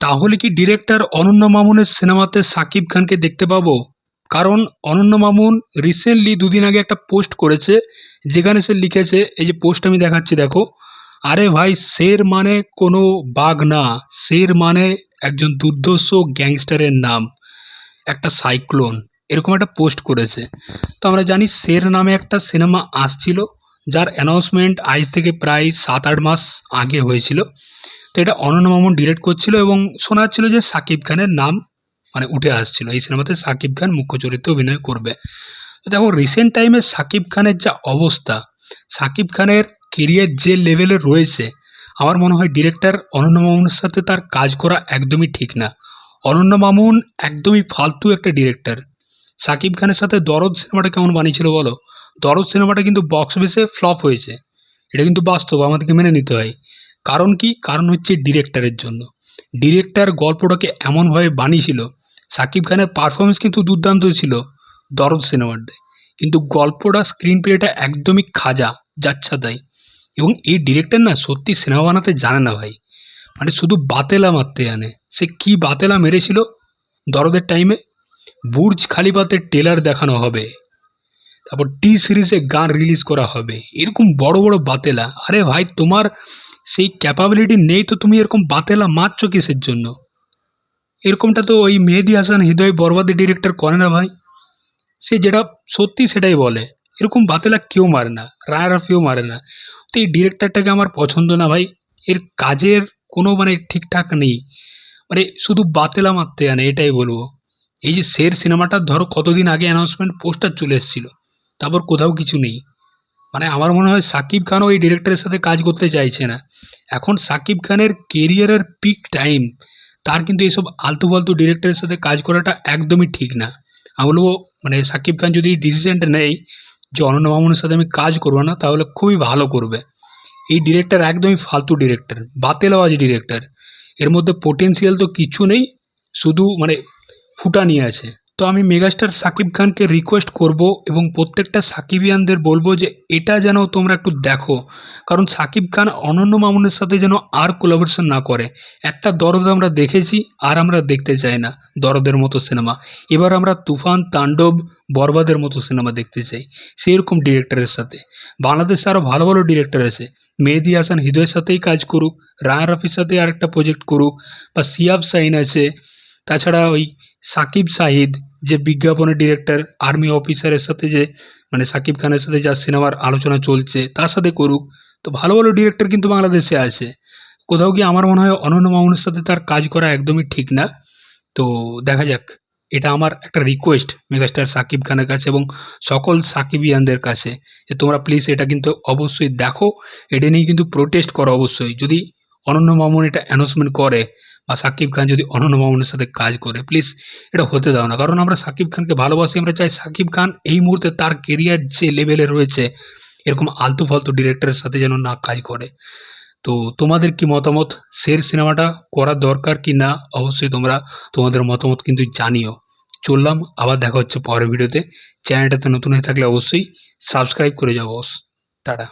তাহলে কি ডিরেক্টর অনন্য মামুনের সিনেমাতে সাকিব খানকে দেখতে পাবো? কারণ অনন্য মামুন রিসেন্টলি দুদিন আগে একটা পোস্ট করেছে, যেখানে সে লিখেছে, এই যে পোস্ট আমি দেখাচ্ছি দেখো, আরে ভাই, শের মানে কোনো বাঘ না, শের মানে একজন দুর্ধর্ষ গ্যাংস্টারের নাম, একটা সাইক্লোন, এরকম একটা পোস্ট করেছে। তো আমরা জানি শের নামে একটা সিনেমা আসছিল যার অ্যানাউন্সমেন্ট আজ থেকে প্রায় সাত আট মাস আগে হয়েছিল। তো এটা অনন্য মামুন ডিরেক্ট করছিল এবং শোনা যাচ্ছিল যে সাকিব খানের নাম মানে উঠে আসছিল। এই সিনেমাতে সাকিব খান মুখ্য চরিত্রে অভিনয় করবে। তো দেখো রিসেন্ট টাইমে সাকিব খানের যা অবস্থা, সাকিব খানের কেরিয়ার যে লেভেলে রয়েছে, আমার মনে হয় ডিরেক্টর অনন্য মামুনের সাথে তার কাজ করা একদমই ঠিক না। অনন্য মামুন একদমই ফালতু একটা ডিরেক্টর সাকিব খানের সাথে দরদ সিনেমাটা কেমন বানিয়েছিল বলো? দরদ সিনেমাটা কিন্তু বক্স অফিসে ফ্লপ হয়েছে। এটা কিন্তু বাস্তব, আমাদেরকে মেনে নিতে হয়। কারণ কি? কারণ হচ্ছে ডিরেক্টরের জন্য। ডিরেক্টর গল্পটাকে এমনভাবে বানিয়েছিল, সাকিব খানের পারফরমেন্স কিন্তু দুর্দান্ত ছিল দরদ সিনেমাতে কিন্তু গল্পটা স্ক্রিন প্লেটা একদমই খাজা যাচ্ছা তাই এবং এই ডিরেক্টর না সত্যি সিনেমা বানাতে জানে না ভাই। মানে শুধু বাতেলা মারতে জানে। সে কি বাতেলা মেরেছিল দরদের টাইমে বুর্জ খালিফাতে টেলার দেখানো হবে। তারপর টি সিরিজে গান রিলিজ করা হবে। এরকম বড় বড় বাতেলা। আরে ভাই, তোমার সেই ক্যাপাবিলিটি নেই তো তুমি এরকম বাতেলা মারছো কিসের জন্য? এরকমটা তো ওই মেহেদি হাসান, হৃদয় বরবাদি ডিরেক্টর করে না ভাই। সে যেটা সত্যি সেটাই বলে। এরকম বাতেলা কেউ মারে না রায় রাফিও মারে না। তো এই ডিরেক্টরটাকে আমার পছন্দ না ভাই। এর কাজের কোনো মানে ঠিকঠাক নেই। মানে শুধু বাতেলা মারতে জানে এটাই বলব। এই যে শের সিনেমাটা ধরো কতদিন আগে অ্যানাউন্সমেন্ট পোস্টার চলে এসেছিল। তারপর কোথাও কিছু নেই। মানে আমার মনে হয় সাকিব খানও এই ডিরেক্টরের সাথে কাজ করতে চাইছে না। এখন সাকিব খানের কেরিয়ারের পিক টাইম তার কিন্তু এইসব আলতু ফালতু ডিরেক্টরের সাথে কাজ করাটা একদমই ঠিক না। আমি বলব মানে সাকিব খান যদি ডিসিশনটা নেয় যে অনন্য মামুনের সাথে আমি কাজ করব না, তাহলে খুবই ভালো করবে। এই ডিরেক্টর একদমই ফালতু ডিরেক্টর বাতেলাবাজ ডিরেক্টর এর মধ্যে পোটেন্সিয়াল তো কিছু নেই, শুধু মানে ফুটানি আছে। তো আমি মেগাস্টার সাকিব খানকে রিকোয়েস্ট করব এবং প্রত্যেকটা সাকিবিয়ানদের বলব যে এটা যেন তোমরা একটু দেখো। কারণ সাকিব খান অনন্য মামুনের সাথে যেন আর কোলাবোরেশন না করে। একটা দরদ আমরা দেখেছি, আর আমরা দেখতে চাই না। দরদের মতো সিনেমা এবার আমরা তুফান, তাণ্ডব, বরবাদের মতো সিনেমা দেখতে চাই। সেরকম ডিরেক্টরের সাথে। বাংলাদেশে আরও ভালো ভালো ডিরেক্টর আছে। মেহেদি হাসান হৃদয়ের সাথেই কাজ করুক, রায়ান রাফির সাথে আরেকটা প্রজেক্ট করুক, বা সিয়াব সাইন আছে, তাছাড়া ওই সাকিব সাহিদ যে বিজ্ঞাপনের ডিরেক্টর আর্মি অফিসারের সাথে যে মানে সাকিব খানের সাথে যা সিনেমার আলোচনা চলছে, তার সাথে করুক। তো ভালো ভালো ডিরেক্টর কিন্তু বাংলাদেশে আছে। কোথাও গিয়ে আমার মনে হয় অনন্য মামুনের সাথে তার কাজ করা একদমই ঠিক না। তো দেখা যাক, এটা আমার একটা রিকোয়েস্ট মেগাস্টার সাকিব খানের কাছে এবং সকল সাকিবিয়ানদের কাছে। যে তোমরা প্লিজ এটা কিন্তু অবশ্যই দেখো। এটা নিয়ে কিন্তু প্রোটেস্ট করো অবশ্যই। যদি অনন্য মামুন এটা অ্যানাউন্সমেন্ট করে বা সাকিব খান যদি অনন্য মামুনের সাথে কাজ করে প্লিজ এটা হতে দাও না। কারণ আমরা সাকিব খানকে ভালোবাসি, আমরা চাই সাকিব খান এই মুহূর্তে তার কেরিয়ার যে লেভেলে রয়েছে, এরকম আলতু ফালতু ডিরেক্টরের সাথে যেন না কাজ করে। তো তোমাদের কি মতামত? শের সিনেমাটা করা দরকার কি না? অবশ্যই তোমরা তোমাদের মতামত কিন্তু জানিও। চললাম, আবার দেখা হচ্ছে পরের ভিডিওতে চ্যানেলটাতে নতুন হয়ে থাকলে অবশ্যই সাবস্ক্রাইব করে যাও বস টাটা।